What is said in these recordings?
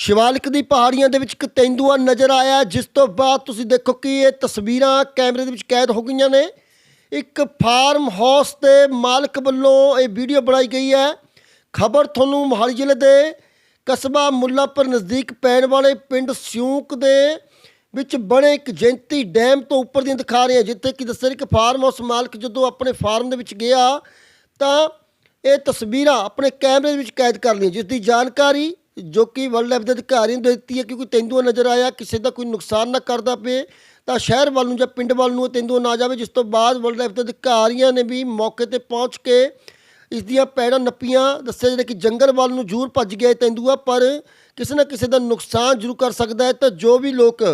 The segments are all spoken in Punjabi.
ਸ਼ਿਵਾਲਿਕ ਦੀ ਪਹਾੜੀਆਂ ਦੇ ਵਿੱਚ ਇੱਕ ਤੈਂਦੂਆ ਨਜ਼ਰ ਆਇਆ, ਜਿਸ ਤੋਂ ਬਾਅਦ ਤੁਸੀਂ ਦੇਖੋ ਕਿ ਇਹ ਤਸਵੀਰਾਂ ਕੈਮਰੇ ਦੇ ਵਿੱਚ ਕੈਦ ਹੋ ਗਈਆਂ ਨੇ। ਇੱਕ ਫਾਰਮ ਹਾਊਸ ਦੇ ਮਾਲਕ ਵੱਲੋਂ ਇਹ ਵੀਡੀਓ ਬਣਾਈ ਗਈ ਹੈ। ਖਬਰ ਤੁਹਾਨੂੰ ਮੋਹਾਲੀ ਜ਼ਿਲ੍ਹੇ ਦੇ ਕਸਬਾ ਮੁੱਲਾਪੁਰ ਨਜ਼ਦੀਕ ਪੈਣ ਵਾਲੇ ਪਿੰਡ ਸਿਊਂਕ ਦੇ ਵਿੱਚ ਬਣੇ ਇੱਕ ਜੈਂਤੀ ਡੈਮ ਤੋਂ ਉੱਪਰ ਦੀਆਂ ਦਿਖਾ ਰਹੇ ਹਾਂ, ਜਿੱਥੇ ਕਿ ਦੱਸਿਆ ਕਿ ਫਾਰਮ ਹਾਊਸ ਮਾਲਕ ਜਦੋਂ ਆਪਣੇ ਫਾਰਮ ਦੇ ਵਿੱਚ ਗਿਆ, ਤਾਂ ਇਹ ਤਸਵੀਰਾਂ ਆਪਣੇ ਕੈਮਰੇ ਦੇ ਵਿੱਚ ਕੈਦ ਕਰ ਲਈਆਂ, ਜਿਸ ਦੀ ਜਾਣਕਾਰੀ ਜੋ ਕਿ ਵਰਲਡ ਲਾਈਫ ਦੇ ਅਧਿਕਾਰੀਆਂ ਨੂੰ ਦੇ ਦਿੱਤੀ ਹੈ ਕਿਉਂਕਿ ਕੋਈ ਤੇਂਦੂਆ ਨਜ਼ਰ ਆਇਆ, ਕਿਸੇ ਦਾ ਕੋਈ ਨੁਕਸਾਨ ਨਾ ਕਰਦਾ ਪਏ, ਤਾਂ ਸ਼ਹਿਰ ਵੱਲ ਨੂੰ ਜਾਂ ਪਿੰਡ ਵੱਲ ਨੂੰ ਇਹ ਤੇਂਦੂਆ ਨਾ ਜਾਵੇ, ਜਿਸ ਤੋਂ ਬਾਅਦ ਵਰਲਡ ਲਾਈਫ ਦੇ ਅਧਿਕਾਰੀਆਂ ਨੇ ਵੀ ਮੌਕੇ ਤੇ ਪਹੁੰਚ ਕੇ ਇਸ ਦੀਆਂ ਪੈੜਾਂ ਨੱਪੀਆਂ, ਦੱਸਿਆ ਜਿਹੜਾ ਕਿ ਜੰਗਲ ਵੱਲ ਨੂੰ ਜ਼ਰੂਰ ਭੱਜ ਗਿਆ ਇਹ ਤੇਂਦੂਆ, ਪਰ ਕਿਸੇ ਨਾ ਕਿਸੇ ਦਾ ਨੁਕਸਾਨ ਜ਼ਰੂਰ ਕਰ ਸਕਦਾ ਹੈ। ਤਾਂ ਜੋ ਵੀ ਲੋਕ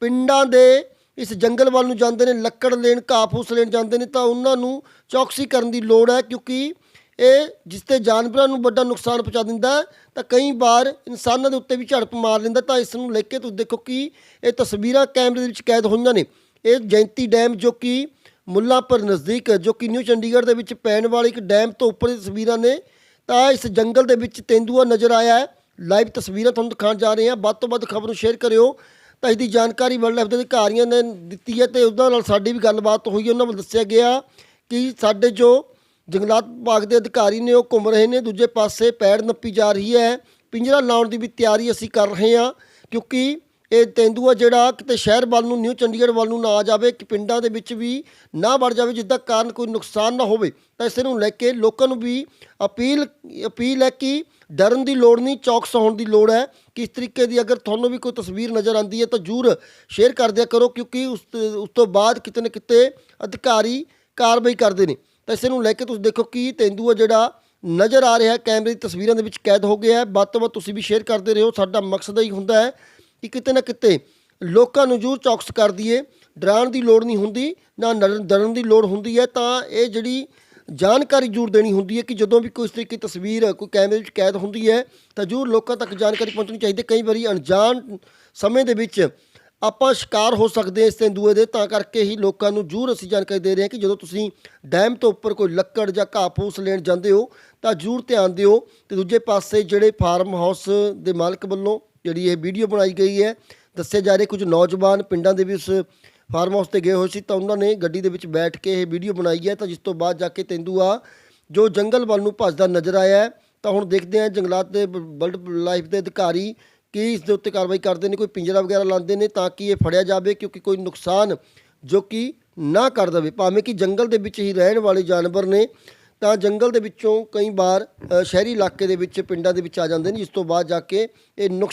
ਪਿੰਡਾਂ ਦੇ ਇਸ ਜੰਗਲ ਵੱਲ ਨੂੰ ਜਾਂਦੇ ਨੇ, ਲੱਕੜ ਲੈਣ, ਘਾਹ ਫੂਸ ਲੈਣ ਜਾਂਦੇ ਨੇ, ਤਾਂ ਉਹਨਾਂ ਨੂੰ ਚੌਕਸੀ ਕਰਨ ਦੀ ਲੋੜ ਹੈ, ਕਿਉਂਕਿ ਇਹ ਜਿਸ ਤੇ ਜਾਨਵਰਾਂ ਨੂੰ ਵੱਡਾ ਨੁਕਸਾਨ ਪਹੁੰਚਾ ਦਿੰਦਾ ਤਾਂ ਕਈ ਵਾਰ ਇਨਸਾਨਾਂ ਦੇ ਉੱਤੇ ਵੀ ਝੜਪ ਮਾਰ ਲੈਂਦਾ ਤਾਂ ਇਸ ਨੂੰ ਲੈ ਕੇ ਤੁਸੀਂ ਦੇਖੋ ਕਿ ਇਹ ਤਸਵੀਰਾਂ ਕੈਮਰੇ ਦੇ ਵਿੱਚ ਕੈਦ ਹੋਈਆਂ ਨੇ। ਇਹ ਜੈਂਤੀ ਡੈਮ ਜੋ ਕਿ ਮੁੱਲਾਂਪੁਰ ਨਜ਼ਦੀਕ ਜੋ ਕਿ ਨਿਊ ਚੰਡੀਗੜ੍ਹ ਦੇ ਵਿੱਚ ਪੈਣ ਵਾਲੀ ਇੱਕ ਡੈਮ ਤੋਂ ਉੱਪਰ ਦੀ ਤਸਵੀਰਾਂ ਨੇ। ਤਾਂ ਇਸ ਜੰਗਲ ਦੇ ਵਿੱਚ ਤੇਂਦੂਆ ਨਜ਼ਰ ਆਇਆ ਹੈ। ਲਾਈਵ ਤਸਵੀਰਾਂ ਤੁਹਾਨੂੰ ਦਿਖਾਉਣ ਜਾ ਰਹੇ ਹਾਂ। ਵੱਧ ਤੋਂ ਵੱਧ ਖਬਰ ਨੂੰ ਸ਼ੇਅਰ ਕਰਿਓ। ਤਾਂ ਇਸ ਦੀ ਜਾਣਕਾਰੀ ਵਰਲਡ ਲਾਈਫ ਦੇ ਅਧਿਕਾਰੀਆਂ ਨੇ ਦਿੱਤੀ ਹੈ ਤੇ ਉਹਨਾਂ ਨਾਲ ਸਾਡੀ ਵੀ ਗੱਲਬਾਤ ਹੋਈ ਉਹਨਾਂ ਵੱਲ ਦੱਸਿਆ ਗਿਆ ਕਿ ਸਾਡੇ ਜੋ ਜੰਗਲਾਤ ਵਿਭਾਗ ਦੇ ਅਧਿਕਾਰੀ ਨੇ ਉਹ ਘੁੰਮ ਰਹੇ ਨੇ, ਦੂਜੇ ਪਾਸੇ ਪੈੜ ਨੱਪੀ ਜਾ ਰਹੀ ਹੈ। ਪਿੰਜਰਾ ਲਾਉਣ ਦੀ ਵੀ ਤਿਆਰੀ ਅਸੀਂ ਕਰ ਰਹੇ ਹਾਂ, ਕਿਉਂਕਿ ਇਹ ਤੇਂਦੂਆ ਜਿਹੜਾ ਕਿਤੇ ਸ਼ਹਿਰ ਵੱਲ ਨੂੰ, ਨਿਊ ਚੰਡੀਗੜ੍ਹ ਵੱਲ ਨੂੰ ਨਾ ਆ ਜਾਵੇ ਕਿ ਪਿੰਡਾਂ ਦੇ ਵਿੱਚ ਵੀ ਨਾ ਵੜ ਜਾਵੇ, ਜਿੱਦਾਂ ਕਾਰਨ ਕੋਈ ਨੁਕਸਾਨ ਨਾ ਹੋਵੇ, ਤਾਂ ਇਸ ਨੂੰ ਲੈ ਕੇ ਲੋਕਾਂ ਨੂੰ ਵੀ ਅਪੀਲ ਅਪੀਲ ਹੈ ਕਿ ਡਰਨ ਦੀ ਲੋੜ ਨਹੀਂ, ਚੌਕਸ ਹੋਣ ਦੀ ਲੋੜ ਹੈ। ਕਿਸ ਤਰੀਕੇ ਦੀ ਅਗਰ ਤੁਹਾਨੂੰ ਵੀ ਕੋਈ ਤਸਵੀਰ ਨਜ਼ਰ ਆਉਂਦੀ ਹੈ ਤਾਂ ਜ਼ਰੂਰ ਸ਼ੇਅਰ ਕਰ ਦਿਆ ਕਰੋ, ਕਿਉਂਕਿ ਉਸ ਉਸ ਤੋਂ ਬਾਅਦ ਕਿਤੇ ਨਾ ਕਿਤੇ ਅਧਿਕਾਰੀ ਕਾਰਵਾਈ ਕਰਦੇ ਨੇ। ਤਾਂ ਇਸ ਨੂੰ ਲੈ ਕੇ ਤੁਸੀਂ ਦੇਖੋ ਕਿ ਤੇਂਦੂਆ ਜਿਹੜਾ ਨਜ਼ਰ ਆ ਰਿਹਾ ਕੈਮਰੇ ਦੀ ਤਸਵੀਰਾਂ ਦੇ ਵਿੱਚ ਕੈਦ ਹੋ ਗਿਆ ਹੈ। ਵੱਧ ਤੋਂ ਵੱਧ ਤੁਸੀਂ ਵੀ ਸ਼ੇਅਰ ਕਰਦੇ ਰਹੋ। ਸਾਡਾ ਮਕਸਦ ਹੀ ਹੁੰਦਾ ਹੈ ਕਿ ਕਿਤੇ ਨਾ ਕਿਤੇ ਲੋਕਾਂ ਨੂੰ ਜ਼ਰੂਰ ਚੌਕਸ ਕਰ ਦਈਏ। ਡਰਾਉਣ ਦੀ ਲੋੜ ਨਹੀਂ ਹੁੰਦੀ, ਨਾ ਡਰਨ ਡਰਨ ਦੀ ਲੋੜ ਹੁੰਦੀ ਹੈ। ਤਾਂ ਇਹ ਜਿਹੜੀ ਜਾਣਕਾਰੀ ਜ਼ਰੂਰ ਦੇਣੀ ਹੁੰਦੀ ਹੈ ਕਿ ਜਦੋਂ ਵੀ ਕੋਈ ਇਸ ਤਰੀਕੇ ਦੀ ਤਸਵੀਰ, ਕੋਈ ਕੈਮਰੇ ਵਿੱਚ ਕੈਦ ਹੁੰਦੀ ਹੈ, ਤਾਂ ਜ਼ਰੂਰ ਲੋਕਾਂ ਤੱਕ ਜਾਣਕਾਰੀ ਪਹੁੰਚਣੀ ਚਾਹੀਦੀ ਕਈ ਵਾਰੀ ਅਣਜਾਣ ਸਮੇਂ ਦੇ ਵਿੱਚ ਆਪਾਂ ਸ਼ਿਕਾਰ ਹੋ ਸਕਦੇ ਹਾਂ ਇਸ ਤੇਂਦੂਏ ਦੇ, ਤਾਂ ਕਰਕੇ ਹੀ ਲੋਕਾਂ ਨੂੰ ਜ਼ਰੂਰ ਅਸੀਂ ਜਾਣਕਾਰੀ ਦੇ ਰਹੇ ਹਾਂ ਕਿ ਜਦੋਂ ਤੁਸੀਂ ਡੈਮ ਤੋਂ ਉੱਪਰ ਕੋਈ ਲੱਕੜ ਜਾਂ ਘਾਹ ਫੂਸ ਲੈਣ ਜਾਂਦੇ ਹੋ, ਤਾਂ ਜ਼ਰੂਰ ਧਿਆਨ ਦਿਓ। ਤੇ ਦੂਜੇ ਪਾਸੇ ਜਿਹੜੇ ਫਾਰਮ ਹਾਊਸ ਦੇ ਮਾਲਕ ਵੱਲੋਂ ਜਿਹੜੀ ਇਹ ਵੀਡੀਓ ਬਣਾਈ ਗਈ ਹੈ, ਦੱਸਿਆ ਜਾ ਰਿਹਾ ਕੁਝ ਨੌਜਵਾਨ ਪਿੰਡਾਂ ਦੇ ਵੀ ਉਸ ਫਾਰਮ ਹਾਊਸ ਤੇ ਗਏ ਹੋਏ ਸੀ, ਤਾਂ ਉਹਨਾਂ ਨੇ ਗੱਡੀ ਦੇ ਵਿੱਚ ਬੈਠ ਕੇ ਇਹ ਵੀਡੀਓ ਬਣਾਈ ਹੈ। ਤਾਂ ਜਿਸ ਤੋਂ ਬਾਅਦ ਜਾ ਕੇ ਤੇਂਦੂਆ, ਜੋ ਜੰਗਲ ਵੱਲ ਨੂੰ ਭੱਜਦਾ ਨਜ਼ਰ ਆਇਆ ਤਾਂ ਹੁਣ ਦੇਖਦੇ ਹਾਂ ਜੰਗਲਾਤ ਦੇ ਵਰਲਡ ਲਾਈਫ ਦੇ ਅਧਿਕਾਰੀ ਕੀ ਇਸ ਦੇ ਉੱਤੇ ਕਾਰਵਾਈ ਕਰਦੇ ਨੇ, ਕੋਈ ਪਿੰਜਰਾ ਵਗੈਰਾ ਲਾਉਂਦੇ ਨੇ ਤਾਂ ਕਿ ਇਹ ਫੜਿਆ ਜਾਵੇ, ਕਿਉਂਕਿ ਕੋਈ ਨੁਕਸਾਨ ਜੋ ਕਿ ਨਾ ਕਰ ਦੇਵੇ। ਭਾਵੇਂ ਕਿ ਜੰਗਲ ਦੇ ਵਿੱਚ ਹੀ ਰਹਿਣ ਵਾਲੇ ਜਾਨਵਰ ਨੇ, ਤਾਂ ਜੰਗਲ ਦੇ ਵਿੱਚੋਂ ਕਈ ਵਾਰ ਸ਼ਹਿਰੀ ਇਲਾਕੇ ਦੇ ਵਿੱਚ, ਪਿੰਡਾਂ ਦੇ ਵਿੱਚ ਆ ਜਾਂਦੇ ਨੇ, ਜਿਸ ਤੋਂ ਬਾਅਦ ਜਾ ਕੇ ਇਹ ਨੁਕਸ